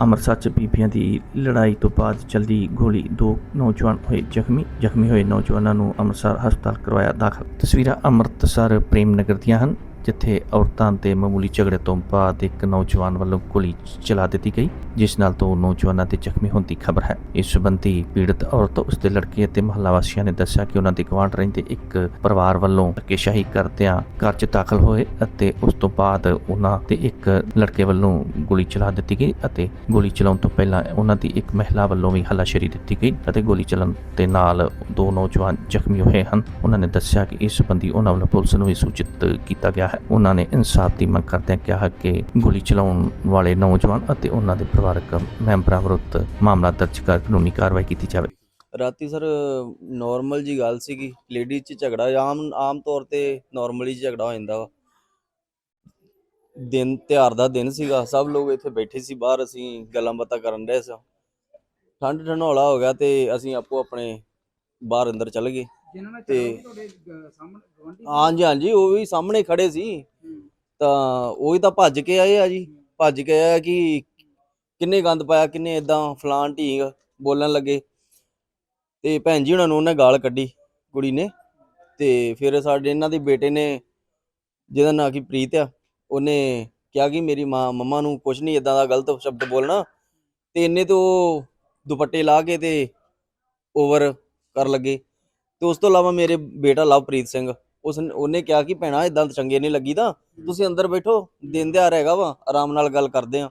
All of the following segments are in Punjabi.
ਅੰਮ੍ਰਿਤਸਰ 'ਚ ਬੀਬੀਆਂ ਦੀ ਲੜਾਈ ਤੋਂ ਬਾਅਦ ਚੱਲੀ ਗੋਲੀ ਦੋ ਨੌਜਵਾਨ ਹੋਏ ਜ਼ਖਮੀ ਜ਼ਖਮੀ ਹੋਏ ਨੌਜਵਾਨਾਂ ਨੂੰ ਅੰਮ੍ਰਿਤਸਰ ਹਸਪਤਾਲ ਕਰਵਾਇਆ ਦਾਖਲ। ਤਸਵੀਰਾਂ ਅੰਮ੍ਰਿਤਸਰ ਪ੍ਰੇਮ ਨਗਰ ਦੀਆਂ ਹਨ। ਜਿੱਥੇ ਔਰਤਾਂ ਦੇ ਮਾਮੂਲੀ ਝਗੜੇ ਤੋਂ ਬਾਅਦ ਇੱਕ ਨੌਜਵਾਨ ਵੱਲੋਂ ਗੋਲੀ ਚਲਾ ਦਿੱਤੀ ਗਈ, ਜਿਸ ਨਾਲ ਦੋ ਨੌਜਵਾਨਾਂ ਦੇ ਜ਼ਖਮੀ ਹੋਣ ਦੀ ਖਬਰ ਹੈ। ਇਸ ਸੰਬੰਧੀ ਪੀੜਤ ਔਰਤ, ਉਸ ਦੇ ਲੜਕੇ ਅਤੇ ਮਹੱਲਾ ਵਾਸੀਆਂ ਨੇ ਦੱਸਿਆ ਕਿ ਉਹਨਾਂ ਦੇ ਗਵਾਂਢ ਰਹਿੰਦੇ ਇੱਕ ਪਰਿਵਾਰ ਵੱਲੋਂ ਧੱਕੇਸ਼ਾਹੀ ਕਰਦਿਆਂ ਘਰ 'ਚ ਦਾਖਲ ਹੋਏ ਅਤੇ ਉਸ ਤੋਂ ਬਾਅਦ ਉਹਨਾਂ ਤੇ ਇੱਕ ਲੜਕੇ ਵੱਲੋਂ ਗੋਲੀ ਚਲਾ ਦਿੱਤੀ ਗਈ ਅਤੇ ਗੋਲੀ ਚਲਾਉਣ ਤੋਂ ਪਹਿਲਾਂ ਉਹਨਾਂ ਦੀ ਇੱਕ ਮਹਿਲਾ ਵੱਲੋਂ ਵੀ ਹੱਲਾਸ਼ੇਰੀ ਦਿੱਤੀ ਗਈ ਅਤੇ ਗੋਲੀ ਚੱਲਣ ਦੇ ਨਾਲ ਦੋ ਨੌਜਵਾਨ ਜ਼ਖਮੀ ਹੋਏ ਹਨ। ਉਹਨਾਂ ਨੇ ਦੱਸਿਆ ਕਿ ਇਸ ਸੰਬੰਧੀ ਉਹਨਾਂ ਵੱਲੋਂ ਪੁਲਿਸ ਨੂੰ ਵੀ ਸੂਚਿਤ ਕੀਤਾ ਗਿਆ ਹੈ। ਉਹਨਾਂ ਨੇ ਇਨਸਾਫ ਦੀ ਮੰਗ ਕਰਦਿਆਂ ਕਿਹਾ ਕਿ ਗੋਲੀ ਚਲਾਉਣ ਵਾਲੇ ਨੌਜਵਾਨ ਅਤੇ ਉਹਨਾਂ ਦੇ ਪਰਿਵਾਰਕ ਮੈਂਬਰਾਂ ਵਿਰੁੱਧ ਮਾਮਲਾ ਦਰਜ ਕਰ ਕਾਨੂੰਨੀ ਕਾਰਵਾਈ ਕੀਤੀ ਜਾਵੇ। ਰਾਤੀ ਸਰ ਨਾਰਮਲ ਜੀ ਗੱਲ ਸੀਗੀ ਲੇਡੀ ਚ ਝਗੜਾ, ਆਮ ਆਮ ਤੌਰ ਤੇ ਨਾਰਮਲੀ ਝਗੜਾ ਹੋ ਜਾਂਦਾ ਵਾ। ਦਿਨ, ਤਿਉਹਾਰ ਦਾ ਦਿਨ ਸੀਗਾ, ਸਭ ਲੋਕ ਇੱਥੇ ਬੈਠੇ ਸੀ, ਬਾਹਰ ਅਸੀਂ ਗੱਲਾਂ ਬਾਤਾਂ ਕਰਨ ਰਹੇ ਸਾਂ। ਠੰਡ ਠੰਡੋਲਾ ਹੋ ਗਿਆ ਤੇ ਅਸੀਂ ਆਪੋ ਆਪਣੇ ਬਾਹਰ ਅੰਦਰ ਚੱਲ ਗਏ। ਜਿਨ੍ਹਾਂ ਤੇ- ਚਲਾਉਣੀ ਤੁਹਾਡੇ ਗ- ਸਾਹਮਣੇ ਗਵਾਂਢੀ ਸੀ? ਹਾਂਜੀ ਹਾਂਜੀ ਉਹ ਵੀ ਸਾਹਮਣੇ ਖੜੇ ਸੀ। ਤਾਂ ਉਹ ਹੀ ਤਾਂ ਭੱਜ ਕੇ ਆਏ ਆ ਜੀ। ਭੱਜ ਕੇ ਆਇਆ ਕਿ ਕਿੰਨੇ ਗੰਦ ਪਾਇਆ ਕਿੰਨੇ ਇਦਾਂ ਫਲਾਨ ਢੀਂਗ ਬੋਲਣ ਲੱਗੇ। ਤੇ ਭੈਣ ਜੀ ਉਹਨਾਂ ਨੂੰ ਉਹਨੇ ਗਾਲ ਕੱਢੀ ਕੁੜੀ ਨੇ। ਤੇ ਫਿਰ ਸਾਡੇ ਇਹਨਾਂ ਦੇ ਬੇਟੇ ਨੇ ਜਿਹਦਾ ਨਾਂ ਕੀ ਪ੍ਰੀਤ ਆ ਉਹਨੇ ਕਿਹਾ ਕਿ ਮੇਰੀ ਮਾਂ ਮੰਮਾ ਨੂੰ ਕੁਝ ਨਹੀਂ ਇਦਾਂ ਦਾ ਗਲਤ ਸ਼ਬਦ ਬੋਲਣਾ। ਤੇ ਇਹਨੇ ਤੋਂ ਦੁਪੱਟੇ ਲਾ ਕੇ ਤੇ ਓਵਰ ਕਰ ਲੱਗੇ। ਤੇ ਉਸ ਤੋਂ ਇਲਾਵਾ ਮੇਰੇ ਬੇਟਾ ਲਵਪ੍ਰੀਤ ਸਿੰਘ, ਉਸ ਉਹਨੇ ਕਿਹਾ ਕਿ ਭੈਣਾ ਇਦਾਂ ਚੰਗੇ ਨਹੀਂ ਲੱਗੀਦਾ, ਤੁਸੀਂ ਅੰਦਰ ਬੈਠੋ, ਦਿਨ ਦਿਹਾੜ ਹੈਗਾ ਵਾ, ਆਰਾਮ ਨਾਲ ਗੱਲ ਕਰਦੇ ਆ।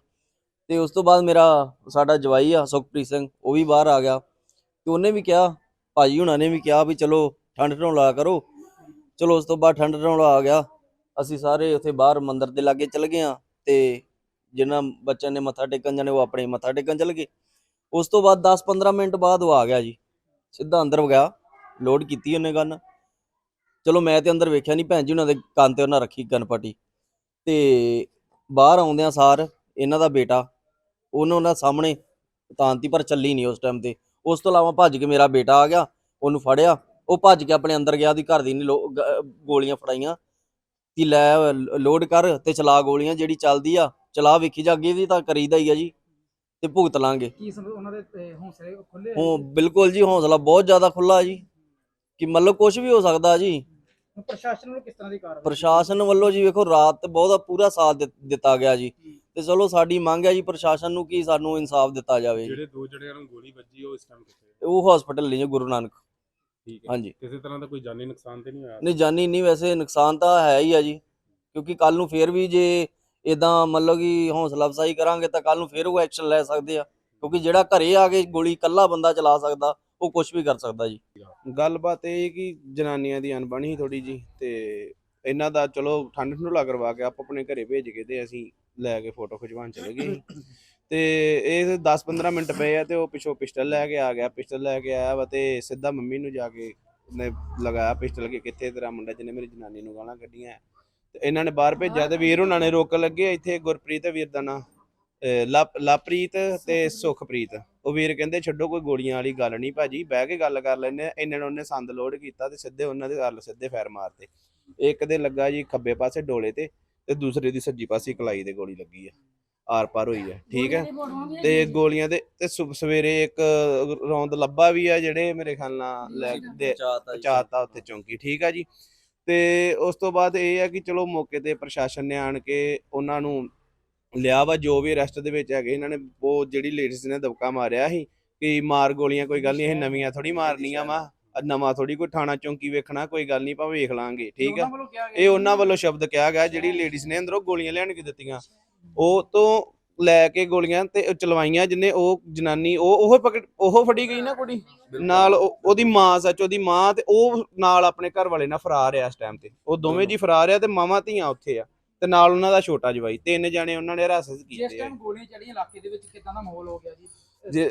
ਤੇ ਉਸ ਤੋਂ ਬਾਅਦ ਮੇਰਾ ਸਾਡਾ ਜਵਾਈ ਆ, ਸੁਖਪ੍ਰੀਤ ਸਿੰਘ, ਉਹ ਵੀ ਬਾਹਰ ਆ ਗਿਆ। ਤੇ ਉਹਨੇ ਵੀ ਕਿਹਾ, ਭਾਜੀ ਹੁਣਾਂ ਨੇ ਵੀ ਕਿਹਾ ਵੀ ਚਲੋ ਠੰਡ ਢੋਲਾ ਕਰੋ। ਚਲੋ ਉਸ ਤੋਂ ਬਾਅਦ ਠੰਡ ਢੋਲਾ ਆ ਗਿਆ। ਅਸੀਂ ਸਾਰੇ ਉੱਥੇ ਬਾਹਰ ਮੰਦਿਰ ਦੇ ਲਾਗੇ ਚਲ ਗਏ ਆ ਤੇ ਜਿਨ੍ਹਾਂ ਬੱਚਿਆਂ ਨੇ ਮੱਥਾ ਟੇਕਣ ਜਾਣੇ, ਉਹ ਆਪਣੇ ਮੱਥਾ ਟੇਕਣ ਚਲ ਗਏ। ਉਸ ਤੋਂ ਬਾਅਦ 10-15 ਮਿੰਟ ਬਾਅਦ ਉਹ ਆ ਗਿਆ ਜੀ। ਸਿੱਧਾ ਅੰਦਰ ਗਿਆ ਲੋਡ ਕੀਤੀ ਉਹਨੇ ਗਨ ਚਲੋ ਮੈਂ ਤੇ ਅੰਦਰ ਵੇਖਿਆ ਨਹੀਂ ਭੈਣ ਜੀ ਉਹਨਾਂ ਦੇ ਕੰਨ ਤੇ ਉਹਨਾਂ ਰੱਖੀ ਗਨ ਪੱਟੀ। ਤੇ ਬਾਹਰ ਆਉਂਦਿਆਂ ਸਾਰ ਇਹਨਾਂ ਦਾ ਬੇਟਾ ਉਹਨੂੰ ਉਹਨਾਂ ਸਾਹਮਣੇ ਤਾਂਤੀ ਪਰ ਚੱਲੀ ਨਹੀਂ ਉਸ ਟਾਈਮ ਤੇ। ਉਸ ਤੋਂ ਇਲਾਵਾ ਭੱਜ ਕੇ ਮੇਰਾ ਬੇਟਾ ਆ ਗਿਆ ਉਹਨੂੰ ਫੜਿਆ। ਉਹ ਭੱਜ ਕੇ ਆਪਣੇ ਅੰਦਰ ਗਿਆ ਉਹਦੀ ਘਰ ਦੀ ਨੇ ਗੋਲੀਆਂ ਫੜਾਈਆਂ। ਕਿ ਲੈ ਲੋਡ ਕਰ ਤੇ ਚਲਾ ਗੋਲੀਆਂ ਜਿਹੜੀ ਚੱਲਦੀ ਆ ਚਲਾ ਵੇਖੀ ਜਾ ਅੱਗੇ ਵੀ ਤਾਂ ਕਰੀਦਾ ਹੀ ਆ ਜੀ। ਤੇ ਭੁਗਤ ਲਾਂਗੇ। ਕੀ ਸਮਝ ਉਹਨਾਂ ਦੇ ਹੌਸਲੇ ਖੁੱਲੇ ਉਹ ਬਿਲਕੁਲ ਜੀ ਹੌਸਲਾ ਬਹੁਤ ਜ਼ਿਆਦਾ ਖੁੱਲਾ ਜੀ। ਕਿ ਮਤਲਬ ਕੁਝ ਵੀ ਹੋ ਸਕਦਾ ਜੀ। ਪ੍ਰਸ਼ਾਸਨ ਵੱਲੋਂ ਕਿਸ ਤਰ੍ਹਾਂ ਦੀ ਕਾਰਵਾਈ? ਪ੍ਰਸ਼ਾਸਨ ਵੱਲੋਂ ਜੀ ਵੇਖੋ ਰਾਤ ਤੇ ਬਹੁਤ ਪੂਰਾ ਸਾਥ ਦਿੱ- ਦਿੱਤਾ ਗਿਆ ਜੀ। ਤੇ ਚਲੋ ਸਾਡੀ ਮੰਗ ਹੈ ਜੀ ਪ੍ਰਸ਼ਾਸਨ ਨੂੰ ਕਿ ਸਾਨੂੰ ਇਨਸਾਫ ਦਿੱਤਾ ਜਾਵੇ। ਜਿਹੜੇ ਦੋ ਜਣਿਆਂ ਨੂੰ ਗੋਲੀ ਵੱਜੀ ਉਹ ਇਸ ਟਾਈਮ ਕਿੱਥੇ ਹੈ? ਉਹ ਹਸਪੀਟਲ ਲਈ ਜੀ ਗੁਰੂ ਨਾਨਕ। ਠੀਕ ਹੈ। ਹਾਂਜੀ। ਕਿਸੇ ਤਰ੍ਹਾਂ ਦਾ ਕੋਈ ਜਾਨੀ ਨੁਕਸਾਨ ਤੇ ਨਹੀਂ ਹੋਇਆ? ਨਹੀਂ ਜਾਨੀ ਨਹੀਂ ਵੈਸੇ ਨੁਕਸਾਨ ਤਾਂ ਹੈ ਹੀ ਆ ਜੀ। ਕਿਉਂਕਿ ਕੱਲ ਨੂੰ ਫੇਰ ਵੀ ਜੇ ਇਦਾਂ ਮਤਲਬ ਕਿ ਹੌਸਲਾ ਅਫਜ਼ਾਈ ਕਰਾਂਗੇ ਤਾਂ ਕੱਲ ਨੂੰ ਫੇਰ ਉਹ ਐਕਸ਼ਨ ਲੈ ਸਕਦੇ ਆ। ਕਿਉਂਕਿ ਜਿਹੜਾ ਘਰੇ ਆ ਕੇ ਗੋਲੀ ਇਕੱਲਾ ਬੰਦਾ ਚਲਾ ਸਕਦਾ ਉਹ ਕੁਝ ਵੀ ਕਰ ਸਕਦਾ ਜੀ। ਗੱਲਬਾਤ ਇਹ ਕਿ ਜਨਾਨੀਆਂ ਦੀ ਅਣਬਣੀ ਥੋੜੀ ਜੀ ਤੇ ਇਹਨਾਂ ਦਾ ਚਲੋ ਠੰਡ ਠੰਡੁਲਾ ਕਰਵਾ ਕੇ ਆਪ ਆਪਣੇ ਘਰੇ ਭੇਜ ਕੇ ਤੇ ਅਸੀਂ ਲੈ ਕੇ ਫੋਟੋ ਖਿਚਵਾਉਣ ਚਲੇ ਗਏ ਤੇ ਇਹ 10-15 ਮਿੰਟ ਪਏ ਆ ਤੇ ਉਹ ਪਿਛੋ ਪਿਸਟਲ ਲੈ ਕੇ ਆ ਗਿਆ, ਪਿਸਟਲ ਲੈ ਕੇ ਆਇਆ ਵਾ ਤੇ ਸਿੱਧਾ ਮੰਮੀ ਨੂੰ ਜਾ ਕੇ ਨੇ ਲਗਾਇਆ ਪਿਸਟਲ ਕਿ ਕਿੱਥੇ ਤੇਰਾ ਮੁੰਡਾ ਜਿਹਨੇ ਮੇਰੀ ਜਨਾਨੀ ਨੂੰ ਗਾਲਾਂ ਕੱਢੀਆਂ। ਤੇ ਇਹਨਾਂ ਨੇ ਬਾਹਰ ਭੇਜਿਆ ਤੇ ਵੀਰ ਉਹਨਾਂ ਨੇ ਰੋਕਣ ਲੱਗੇ ਇੱਥੇ ਗੁਰਪ੍ਰੀਤ ਵੀਰ ਦਾ ਨਾਂ, ਅਹ ਲਵ- ਤੇ ਸੁਖਪ੍ਰੀਤ। ਉਹ ਵੀਰ ਕਹਿੰਦੇ ਛੱਡੋ ਕੋਈ ਗੋਲੀਆਂ ਵਾਲੀ ਗੱਲ ਨਹੀਂ ਭਾਜੀ ਬਹਿ ਕੇ ਗੱਲ ਕਰ ਲੈਨੇ ਆ। ਇਹਨਾਂ ਨੇ ਉਹਨੇ ਸੰਦ ਲੋਡ ਕੀਤਾ ਤੇ ਸਿੱਧੇ ਉਹਨਾਂ ਦੇ ਗੱਲ ਸਿੱਧੇ ਫੈਰ ਮਾਰਤੇ ਇੱਕ ਦੇ ਲੱਗਾ ਜੀ ਖੱਬੇ ਪਾਸੇ ਡੋਲੇ ਤੇ ਤੇ ਦੂਸਰੇ ਦੀ ਸੱਜੀ ਪਾਸੇ ਕਲਾਈ ਤੇ ਗੋਲੀ ਲੱਗੀ ਆ ਆਰ ਪਾਰ ਹੋਈ ਆ ਠੀਕ ਹੈ ਤੇ ਗੋਲੀਆਂ ਦੇ ਤੇ ਸਵੇਰੇ ਇੱਕ ਰੌਂਦ ਲੱਭਾ ਵੀ ਆ ਜਿਹੜੇ ਮੇਰੇ ਖਿਆਲ ਨਾਲ ਲੈ ਦੇ। ਪਹੁੰਚਾਤਾ ਉੱਥੇ ਚੌਂਕੀ ਠੀਕ ਆ ਜੀ ਤੇ ਉਸ ਤੋਂ ਬਾਅਦ ਇਹ ਆ ਕਿ ਚਲੋ ਮੌਕੇ ਤੇ ਪ੍ਰਸ਼ਾਸਨ ਨੇ ਆਣ ਕੇ ਉਹਨਾਂ ਨੂੰ ਲਿਆ ਵਾ ਜੋ ਵੀ ਅਰੈਸਟ ਦੇ ਵਿੱਚ ਹੈਗੇ ਇਹਨਾਂ ਨੇ ਉਹ ਜਿਹੜੀ ਲੇਡੀਜ਼ ਨੇ ਦਬਕਾ ਮਾਰਿਆ ਸੀ ਕਿ ਮਾਰ ਗੋਲੀਆਂ ਕੋਈ ਗੱਲ ਨਹੀਂ ਇਹ ਨਵੀਆਂ ਥੋੜੀ ਮਾਰਨੀਆਂ ਵਾ। ਨਵਾਂ ਥੋੜੀ ਕੋਈ ਥਾਣਾ ਚੌਂਕੀ ਵੇਖਣਾ ਕੋਈ ਗੱਲ ਨਹੀਂ ਪਾ ਵੇਖ ਲਾਂਗੇ ਠੀਕ ਆ। ਇਹ ਉਹਨਾਂ ਵੱਲੋਂ ਸ਼ਬਦ ਕਿਹਾ ਗਿਆ ਜਿਹੜੀ ਲੇਡੀਜ਼ ਨੇ ਅੰਦਰੋਂ ਗੋਲੀਆਂ ਲੈਣ ਕੇ ਦਿੱਤੀਆਂ। ਉਹ ਤੋਂ ਲੈ ਕੇ ਗੋਲੀਆਂ ਤੇ ਚਲਵਾਈਆਂ ਜਿੰਨੇ ਉਹ ਜਨਾਨੀ ਉਹ ਉਹ ਪਕੜ ਉਹ ਫੜੀ ਗਈ ਨਾ ਕੁੜੀ? ਨਾਲ ਉਹ- ਉਹਦੀ ਮਾਂ ਸੱਚ ਉਹਦੀ ਮਾਂ ਤੇ ਉਹ ਨਾਲ ਆਪਣੇ ਘਰ ਵਾਲੇ ਨਾਲ ਫਰਾਰ ਆ ਇਸ ਟਾਈਮ ਤੇ। ਉਹ ਦੋਵੇਂ ਜੀ ਫਰਾਰ ਆ ਤੇ ਮਾਵਾਂ ਧੀਆਂ ਉੱਥੇ ਆ। ਤੇ ਨਾਲ ਉਹਨਾਂ ਦਾ ਛੋਟਾ ਜਵਾਈ ਤਿੰਨ ਜਾਣੇ ਉਹਨਾਂ ਨੇ ਹਿਰਾਸਤ ਜਿਸ ਕੀਤੇ ਆ ਟਾਈਮ ਗੋਲੀਆਂ ਚੜੀਆਂ ਇਲਾਕੇ ਦੇ ਵਿੱਚ ਕਿਦਾਂ ਦਾ ਮਾਹੌਲ ਹੋ ਗਿਆ ਜੀ? ਜੇ-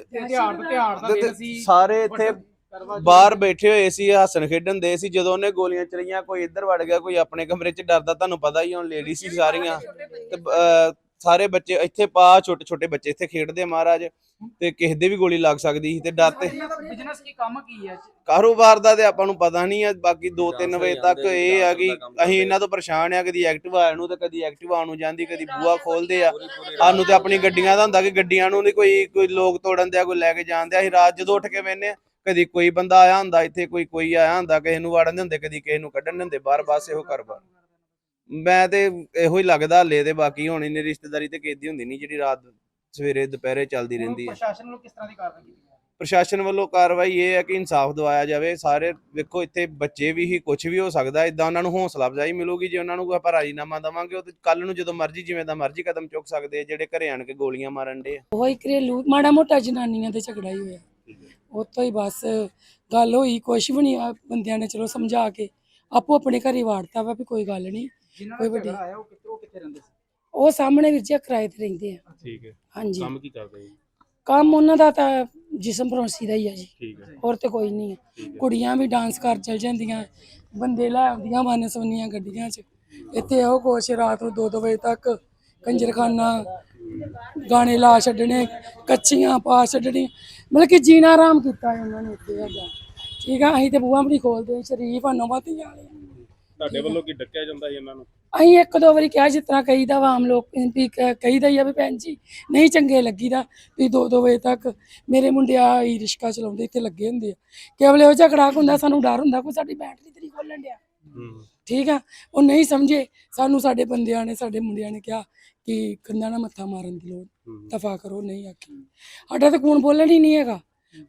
ਦਾ ਦਿਨ ਸੀ ਸਾਰੇ ਇੱਥੇ ਕਰਵਾ ਚੌਥ ਬਾਹਰ ਬੈਠੇ ਹੋਏ ਸੀ ਹੱਸਣ ਖੇਡਣ ਦੇ ਸੀ ਜਦੋਂ ਉਹਨੇ ਗੋਲੀਆਂ ਚਲਾਈਆਂ ਕੋਈ ਇੱਧਰ ਵੜ ਗਿਆ ਕੋਈ ਆਪਣੇ ਕਮਰੇ 'ਚ ਡਰਦਾ ਤੁਹਾਨੂੰ ਪਤਾ ਹੀ ਹੁਣ ਲੇਡੀ ਸੀ ਸਾਰੀਆਂ। ਤੇ ਅਹ, ਸਾਰੇ ਬੱਚੇ ਇੱਥੇ ਪਾ ਛੋਟੇ ਛੋਟੇ ਬੱਚੇ ਇੱਥੇ ਖੇਡਦੇ ਆ ਮਹਾਰਾਜ ਤੇ ਕਿਸੇ ਦੇ ਵੀ ਗੋਲੀ ਲੱਗ ਸਕਦੀ ਸੀ ਤੇ ਡਰ ਤੇ ਬਿਜ਼ਨਸ ਕੀ ਕੰਮ ਕੀ ਹੈ ਕਾਰੋਬਾਰ ਦਾ ਤੇ ਆਪਾਂ ਨੂੰ ਪਤਾ ਨਹੀਂ ਆ ਬਾਕੀ 2-3 ਵਜੇ ਤੱਕ ਇਹ ਆ ਕਿ ਅਸੀਂ ਇਹਨਾਂ ਤੋਂ ਪਰੇਸ਼ਾਨ ਆ ਕਦੀ ਐਕਟਿਵਾ ਨੂੰ ਤੇ ਕਦੀ ਐਕਟਿਵਾ ਨੂੰ ਜਾਂਦੀ ਕਦੀ ਬੂਆ ਖੋਲਦੇ ਆ। ਸਾਨੂੰ ਤੇ ਆਪਣੀ ਗੱਡੀਆਂ ਦਾ ਹੁੰਦਾ ਕਿ ਗੱਡੀਆਂ ਨੂੰ ਨਹੀਂ ਕੋਈ ਕੋਈ ਲੋਕ ਤੋੜਨ ਦਿਆ ਕੋਈ ਲੈ ਕੇ ਜਾਂਦੇ ਆ ਅਸੀਂ ਰਾਤ ਜਦੋਂ ਉੱਠ ਕੇ ਵੇਨੇ ਕਦੀ ਕੋਈ ਬੰਦਾ ਆਇਆ ਹੁੰਦਾ ਇੱਥੇ ਕੋਈ ਕੋਈ ਆਇਆ ਹੁੰਦਾ ਕਿਸੇ ਨੂੰ ਵੜਨ ਦੇ ਹੁੰਦੇ ਕਦੀ ਕਿਸੇ ਨੂੰ ਕੱਢਣ ਦੇ ਹੁੰਦੇ ਬਾਹਰ ਬਸ ਇਹੋ ਕਾਰੋਬਾਰ ਮੈਂ ਤੇ ਇਹੋ ਹੀ ਲੱਗਦਾ ਹਲੇ ਤੇ ਬਾਕੀ ਹੁਣ ਇਹਨੇ ਰਿਸ਼ਤੇਦਾਰੀ ਤੇ ਕਿਦੀ ਹੁੰਦੀ ਨਹੀਂ ਜਿਹੜੀ ਰਾਤ ਸਵੇਰੇ ਦੁਪਹਿਰੇ ਚੱਲਦੀ ਰਹਿੰਦੀ ਹੈ ਪ੍ਰਸ਼ਾਸਨ ਵੱਲੋਂ ਕਿਸ ਤਰ੍ਹਾਂ ਦੀ ਕਾਰਵਾਈ ਕੀਤੀ ਜਾ ਪ੍ਰਸ਼ਾਸਨ ਵੱਲੋਂ ਕਾਰਵਾਈ ਇਹ ਹੈ ਕਿ ਇਨਸਾਫ ਦਿਵਾਇਆ ਜਾਵੇ। ਸਾਰੇ ਵੇਖੋ ਇੱਥੇ ਬੱਚੇ ਵੀ ਹੀ ਕੁਝ ਵੀ ਹੋ ਸਕਦਾ ਇਦਾਂ ਉਹਨਾਂ ਨੂੰ ਹੌਸਲਾ ਅਫਜ਼ਾਈ ਮਿਲੂਗੀ ਜੇ ਉਹਨਾਂ ਨੂੰ ਆਪਾਂ ਰਾਜੀਨਾਮਾ ਦਵਾਂਗੇ ਉਹ ਤੇ ਕੱਲ ਨੂੰ ਜਦੋਂ ਮਰਜ਼ੀ ਜਿਵੇਂ ਦਾ ਮਰਜ਼ੀ ਕਦਮ ਚੁੱਕ ਸਕਦੇ ਆ ਜਿਹੜੇ ਘਰੇ ਆਣ ਕੇ ਗੋਲੀਆਂ ਮਾਰਨ ਦੇ ਉਹੀ ਘਰੇਲੂ ਮਾੜਾ ਮੋਟਾ ਜਨਾਨੀਆਂ ਤੇ ਝਗੜਾ ਹੀ ਹੋਇਆ। ਉੱਥੋਂ ਹੀ। ਬਸ ਗੱਲ ਹੋਈ ਕੁਛ ਵੀ ਨਹੀਂ ਆ ਬੰਦਿਆਂ ਨੇ ਚਲੋ ਸਮਝਾ ਕੇ ਆਪੋ ਆਪਣੇ ਘਰੇ ਵਾੜਤਾ ਵਾ ਵੀ ਕੋਈ ਗੱਲ ਨਹੀਂ ਜਿਨ੍ਹਾਂ ਕੋਈ ਦਾ ਵੱਡੀ- ਝਗੜਾ ਆਇਆ ਉਹ ਕਿੱਥੇ ਉਹ ਕਿੱਥੇ ਰਹਿੰਦੇ ਸੀ? ਉਹ ਸਾਹਮਣੇ ਵੀਰ ਜੀ ਕਿਰਾਏ ਤੇ ਰਹਿੰਦੇ ਆ। ਠੀਕ ਹੈ। ਹਾਂਜੀ। ਕੰਮ ਕੀ ਕਰਦੇ ਜੀ? ਕੰਮ ਉਹਨਾਂ ਦਾ ਤਾਂ ਜਿਸਮ ਪਰੋਸੀ ਦਾ ਹੀ ਆ ਜੀ। ਠੀਕ ਹੈ। ਹੋਰ ਤੇ ਕੋਈ ਨਹੀਂ ਹੈ ਠੀਕ ਹੈ। ਕੁੜੀਆਂ ਵੀ ਡਾਂਸ ਕਰ ਚਲ ਜਾਂਦੀਆਂ ਬੰਦੇ ਲੈ ਆਉਂਦੀਆਂ ਵੰਨ ਸਵੰਨੀਆਂ ਗੱਡੀਆਂ 'ਚ। ਇੱਥੇ ਉਹ ਕੁਛ ਰਾਤ ਨੂੰ 2-2 ਵਜੇ ਤੱਕ ਕੰਜਰਖਾਨਾ ਗਾਣੇ ਲਾ ਛੱਡਣੇ ਕੱਚੀਆਂ ਪਾ ਛੱਡਣੀ ਮਤਲਬ ਕਿ ਜੀਣਾ ਆਰਾਮ ਕੀਤਾ ਹੈ ਉਹਨਾਂ ਨੇ ਇੱਥੇ ਹੈਗਾ। ਠੀਕ ਆ ਅਸੀਂ ਤੇ ਬੂਹਾ ਵੀ ਨਹੀਂ ਖੋਲਦੇ ਸ਼ਰੀਫ ਆ ਨਵਾਂ-ਧੀਆਂ ਵਾਲੇ ਤੁਹਾਡੇ ਵੱਲੋਂ ਕੀ ਡੱਕਿਆ ਜਾਂਦਾ ਸੀ ਇਹਨਾਂ ਨੂੰ? ਅਸੀਂ ਇੱਕ ਦੋ ਵਾਰੀ ਕਿਹਾ ਜਿਸ ਤਰ੍ਹਾਂ ਕਹੀਦਾ ਵਾ ਆਮ ਲੋਕ ਵੀ ਕ- ਕਹੀਦਾ ਹੀ ਆ ਵੀ ਭੈਣ ਜੀ ਨਹੀਂ ਚੰਗੇ ਲੱਗੀਦਾ ਵੀ ਦੋ ਦੋ ਵਜੇ ਤੱਕ ਮੇਰੇ ਮੁੰਡੇ ਆ ਹੀ ਰਿਸ਼ਕਾ ਚਲਾਉਂਦੇ ਇੱਥੇ ਲੱਗੇ ਹੁੰਦੇ ਆ। ਕੇਵਲ ਉਹ ਝਗੜਾ ਹੁੰਦਾ ਸਾਨੂੰ ਡਰ ਹੁੰਦਾ ਕੋਈ ਸਾਡੀ ਬੈਟਰੀ ਤੇਰੀ ਖੋਲਣ ਡਿਆ। ਹੂੰ। ਠੀਕ ਆ? ਉਹ ਨਹੀਂ ਸਮਝੇ ਸਾਨੂੰ ਸਾਡੇ ਬੰਦਿਆਂ ਨੇ ਸਾਡੇ ਮੁੰਡਿਆਂ ਨੇ ਕਿਹਾ ਕਿ ਕੰਧਾਂ ਨਾਲ ਮੱਥਾ ਮਾਰਨ ਦੀ ਲੋੜ ਹੂੰ। ਦਫਾ ਕਰੋ ਨਹੀਂ ਆਖੀ। ਸਾਡਾ ਤਾਂ ਕੂਣ ਬੋਲਣ ਹੀ ਨਹੀਂ ਹੈਗਾ।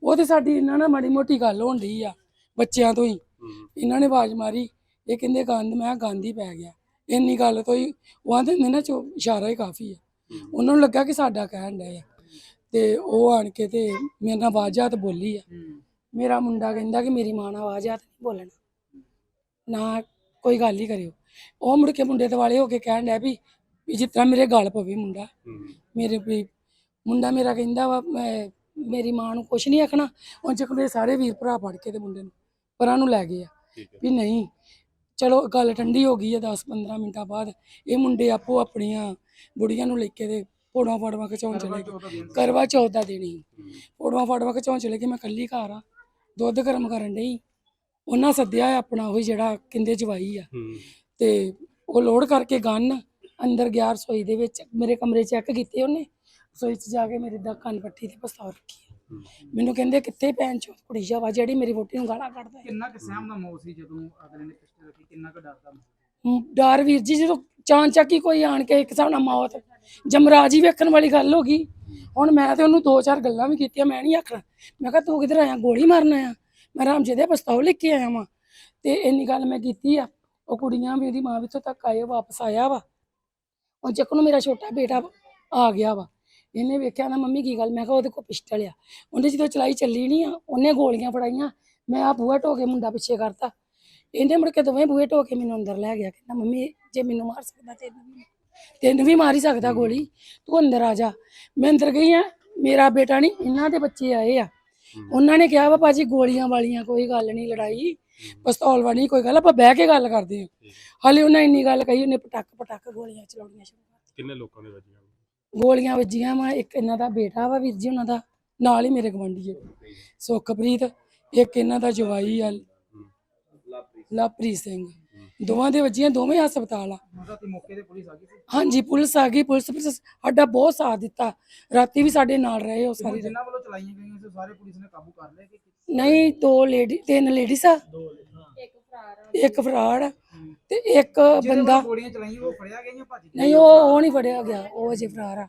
ਉਹ ਤੇ ਸਾਡੀ ਇਹਨਾਂ ਨਾਲ ਮਾੜੀ ਮੋਟੀ ਗੱਲ ਹੋਣ ਡਈ ਆ ਬੱਚਿਆਂ ਤੋਂ ਹੀ। ਹੂੰ। ਇਹਨਾਂ ਨੇ ਆਵਾਜ਼ ਮਾਰੀ ਇਹ ਕਹਿੰਦੇ ਗੰਦ ਮੈਂ ਹੀ ਪੈ ਗਿਆ। ਇੰਨੀ ਗੱਲ ਤੋਂ ਹੀ ਉਹ ਆਂਦੇ ਹੁੰਦੇ ਨਾ ਚੋ ਇਸ਼ਾਰਾ ਹੀ ਕਾਫੀ ਆ। ਉਹਨਾਂ ਨੂੰ ਲੱਗਾ ਕਿ ਸਾਡਾ ਕਹਿਣ ਡਿਆ ਤੇ ਉਹ ਆਣ ਕੇ ਤੇ ਮੇਰੇ ਨਾਲ ਆਵਾਜ਼ਾਤ ਬੋਲੀ ਆ। ਮੇਰਾ ਮੁੰਡਾ ਕਹਿੰਦਾ ਕਿ ਮੇਰੀ ਮਾਂ ਨਾਲ ਨਹੀਂ ਬੋਲਣਾ। ਨਾ ਕੋਈ ਗੱਲ ਹੀ ਕਰਿਓ। ਉਹ ਮੁੜ ਕੇ ਮੁੰਡੇ ਦੇ ਵਾਲੇ ਹੋ ਕੇ ਕਹਿਣ ਡਿਆ ਵੀ ਵੀ ਜਿਸ ਤਰ੍ਹਾਂ ਮੇਰੇ ਗਲ ਪਵੇ ਮੁੰਡਾ। ਮੇਰੇ ਵੀ ਮੁੰਡਾ ਮੇਰਾ ਕਹਿੰਦਾ ਵਾ ਮੈਂ ਮੇਰੀ ਮਾਂ ਨੂੰ ਕੁਛ ਨਹੀਂ ਆਖਣਾ। ਉਹ ਚੱਕਦੇ ਸਾਰੇ ਵੀਰ ਭਰਾ ਫੜ ਕੇ ਤੇ ਮੁੰਡੇ ਨੂੰ ਪਰਾਂ ਨੂੰ ਲੈ ਗਏ ਆ। ਵੀ ਨਹੀਂ ਚਲੋ ਗੱਲ ਠੰਡੀ ਹੋ ਗਈ ਹੈ 10-15 ਮਿੰਟਾਂ ਬਾਅਦ ਇਹ ਮੁੰਡੇ ਆਪੋ ਆਪਣੀਆਂ ਬੁੜੀਆਂ ਨੂੰ ਲੈ ਕੇ ਤੇ ਫੋੜਵਾ ਫੜਵਾ ਖਿਚਾਉਣ ਚਲੇ ਗਏ। ਕਰਵਾ ਚੌਥ ਦਾ ਹੂੰ। ਫੋੜਵਾ ਫੜਵਾ ਖਿਚਾਉਣ ਚਲੇ ਗਏ ਮੈਂ ਕੱਲੀ ਘਰ ਆ। ਦੁੱਧ ਗਰਮ ਕਰਨ ਡਈ। ਉਹਨਾਂ ਸੱਦਿਆ ਆਪਣਾ ਉਹ ਜਿਹੜਾ ਕਿੰਦੇ ਜਵਾਈ ਆ। ਤੇ ਉਹ ਲੋਡ ਕਰਕੇ ਗਨ ਅੰਦਰ ਗਿਆ ਰਸੋਈ ਦੇ ਵਿੱਚ। ਮੇਰੇ ਕਮਰੇ ਚੈੱਕ ਕੀਤੇ ਉਹਨੇ। ਰਸੋਈ 'ਚ ਜਾ ਕੇ ਮੇਰੇ ਦਾ ਕੰਨ ਪੱਟੀ ਤੇ ਪਿਸਤੌਲ ਰੱਖੀ। ਮੈਨੂੰ ਕਹਿੰਦੇ ਕਿੱਥੇ ਭੈਣ ਚੋਦ ਕੁੜੀ ਜਾਵਾ ਜਿਹੜੀ ਮੇਰੀ ਵੋਟੀ ਨੂੰ ਗਾਲਾਂ ਕੱਢਦਾ ਹੈ। ਕਿੰਨਾ ਕਿ ਸਹਿਮ ਦਾ ਮੋਹ ਸੀ ਜਦੋਂ ਅਗਲੇ ਨੇ ਪਿਸਟਲ ਰੱਖੀ ਕਿੰਨਾ ਕੁ ਡਰਦਾ ਹਮ, ਡਰ ਵੀਰ ਜੀ ਜਦੋਂ ਚਾਂ ਚੱਕ ਹੀ ਕੋਈ ਆਣ ਕੇ ਇੱਕ ਹਿਸਾਬ ਨਾਲ ਮੌਤ ਜਮਰਾਜ ਹੀ ਵੇਖਣ ਵਾਲੀ ਗੱਲ ਹੋ ਗਈ। ਹੁਣ ਮੈਂ ਤੇ ਉਹਨੂੰ ਦੋ ਚਾਰ ਗੱਲਾਂ ਵੀ ਕੀਤੀਆਂ ਮੈਂ ਨਹੀਂ ਆਖਣਾ। ਮੈਂ ਕਿਹਾ ਤੂੰ ਕਿੱਧਰ ਆਇਆ? ਗੋਲੀ ਮਾਰਨ ਆਇਆ? ਮੈਂ ਰਾਮ ਜੀ ਦੇ ਪਿਸਤੌਲ ਲੈ ਕੇ ਆਇਆ ਵਾਂ। ਤੇ ਇੰਨੀ ਗੱਲ ਮੈਂ ਕੀਤੀ ਆ ਉਹ ਕੁੜੀਆਂ ਵੀ ਉਹਦੀ ਮਾਂ ਵੀ ਇੱਥੋਂ ਤੱਕ ਆਏ ਵਾਪਸ ਆਇਆ ਵਾ। ਉਹ ਚੱਕ ਨੂੰ ਮੇਰਾ ਛੋਟਾ ਬੇਟਾ ਆ ਗਿਆ ਵਾ। ਇਹਨੇ ਵੇਖਿਆ ਨਾ ਮੰਮੀ ਕੀ ਗੱਲ ਮੈਂ ਕਿਹਾ ਉਹਦੇ ਕੋਲ ਪਿਸਟਲ ਆ। ਉਹਨੇ ਜਦੋਂ ਚਲਾਈ ਚੱਲੀ ਨਹੀਂ ਆ ਉਹਨੇ ਗੋਲੀਆਂ ਫੜਾਈਆਂ। ਮੈਂ ਆ ਬੂਹਾ ਢੋ ਕੇ ਮੁੰਡਾ ਪਿੱਛੇ ਕਰਤਾ। ਇਹਨੇ ਮੁੜ ਕੇ ਦੋਵੇਂ ਬੂਹੇ ਢੋ ਕੇ ਮੈਨੂੰ ਅੰਦਰ ਲੈ ਗਿਆ ਕਹਿੰਦਾ ਮੰਮੀ ਜੇ ਮੈਨੂੰ ਮਾਰ ਸਕਦਾ ਤੈਨੂੰ ਵੀ ਤੈਨੂੰ ਵੀ ਮਾਰ ਹੀ ਸਕਦਾ ਗੋਲੀ। ਤੂੰ ਅੰਦਰ ਆ ਜਾ। ਮੈਂ ਅੰਦਰ ਗਈ ਆ ਮੇਰਾ ਬੇਟਾ ਨਹੀਂ ਇਹਨਾਂ ਦੇ ਬੱਚੇ ਆਏ ਆ। ਉਹਨਾਂ ਨੇ ਕਿਹਾ ਵਾ ਭਾਜੀ ਗੋਲੀਆਂ ਵਾਲੀਆਂ ਕੋਈ ਗੱਲ ਨਹੀਂ ਲੜਾਈ ਪਿਸਤੌਲ ਵਾਲੀ ਕੋਈ ਗੱਲ ਆਪਾਂ ਬਹਿ ਕੇ ਗੱਲ ਕਰਦੇ ਆ। ਹਾਲੇ ਉਹਨਾਂ ਇੰਨੀ ਗੱਲ ਕਹੀ ਉਹਨੇ ਪਟਕ ਪਟਕ ਗੋਲੀਆਂ ਚਲਾਉਣੀਆਂ ਸ਼ੁਰੂ ਕਰ ਕਿੰਨੇ ਲੋਕਾਂ ਦੇ ਵੱਜੀਆਂ? ਗੋਲੀਆਂ ਵੱਜੀਆਂ ਵਾ ਇੱਕ ਇਹਨਾਂ ਦਾ ਬੇਟਾ ਵਾ ਵੀਰ ਜੀ ਉਹਨਾਂ ਦਾ ਨਾਲ ਹੀ ਮੇਰੇ ਗਵੰਡੀ ਹੈ। ਸੁਖਪ੍ਰੀਤ ਇੱਕ ਇਹਨਾਂ ਦਾ ਜਵਾਈ ਆ ਲਵਪ੍ਰੀਤ ਸਿੰਘ। ਦੋਵਾਂ ਦੇ ਵੱਜੀਆਂ ਦੋਵੇਂ ਹਸਪਤਾਲ ਆ। ਉਹਦਾ ਤੇ ਮੌਕੇ ਤੇ ਪੁਲਿਸ ਆ ਗਈ ਸੀ ਹਾਂਜੀ ਪੁਲਿਸ ਆ ਗਈ ਪੁਲਿਸ ਪੁਲਿਸ ਸਾਡਾ ਬਹੁਤ ਸਾਥ ਦਿੱਤਾ। ਰਾਤੀ ਵੀ ਸਾਡੇ ਨਾਲ ਰਹੇ ਉਹ ਸਾਰੀ। ਜਿਨ੍ਹਾਂ ਵੱਲੋਂ ਚਲਾਈਆਂ ਗਈਆਂ ਸੀ ਸਾਰੇ ਪੁਲਿਸ ਨੇ ਕਾਬੂ ਕਰ ਲਿਆ ਕਿ ਨਹੀਂ ਦੋ ਲੇਡੀ ਤਿੰਨ ਲੇਡੀਜ਼ ਆ। ਇੱਕ ਫਰਾੜ ਆ, ਤੇ ਇੱਕ ਬੰਦਾ ਵੱਲੋਂ ਗੋਲੀਆਂ ਚਲਾਈਆਂ ਉਹ ਫੜਿਆ ਗਿਆ ਜਾਂ ਭੱਜ ਗਿਆ? ਨਹੀਂ ਉਹ ਉਹ ਨਹੀਂ ਫੜਿਆ ਗਿਆ ਉਹ ਅਜੇ ਫਰਾਰ ਆ।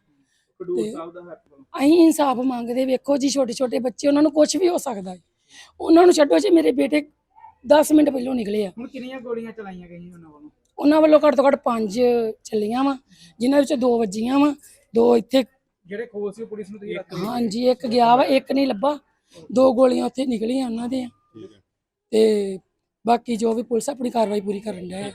ਖਡੂਰ ਤੇ- ਸਾਹਿਬ ਦਾ ਹੱਕ ਅਸੀਂ ਇਨਸਾਫ ਮੰਗਦੇ ਵੇਖੋ ਜੀ ਛੋਟੇ ਛੋਟੇ ਬੱਚੇ ਉਹਨਾਂ ਨੂੰ ਕੁਝ ਵੀ ਹੋ ਸਕਦਾ ਹੈ। ਉਹਨਾਂ ਨੂੰ ਛੱਡੋ ਜੀ ਮੇਰੇ ਬੇਟੇ 10 ਮਿੰਟ ਪਹਿਲਾਂ ਨਿਕਲੇ ਆ। ਹੁਣ ਕਿੰਨੀਆਂ ਗੋਲੀਆਂ ਚਲਾਈਆਂ ਗਈਆਂ ਉਹਨਾਂ ਵੱਲੋਂ? ਉਹਨਾਂ ਵੱਲੋਂ ਘੱਟ ਤੋਂ ਘੱਟ ਪੰਜ ਚੱਲੀਆਂ ਵਾ ਜਿਨ੍ਹਾਂ ਵਿੱਚ ਦੋ ਵੱਜੀਆਂ ਵਾ ਦੋ ਇੱਥੇ ਜਿਹੜੇ ਖੋਲ ਸੀ ਉਹ ਪੁਲਿਸ ਨੂੰ ਤੁਸੀਂ ਰੱਖ ਹਾਂਜੀ ਇੱਕ ਗਿਆ ਵਾ ਇੱਕ ਨਹੀਂ ਲੱਭਾ। ਦੋ ਗੋਲੀਆਂ ਉੱਥੇ ਨਿਕਲੀਆਂ ਉਹਨਾਂ ਦੀਆਂ। ਤੇ ਬਾਕੀ ਜੋ ਵੀ ਪੁਲਿਸ ਆਪਣੀ ਕਾਰਵਾਈ ਪੂਰੀ ਕਰਨ ਡਿਆ ਹੈ।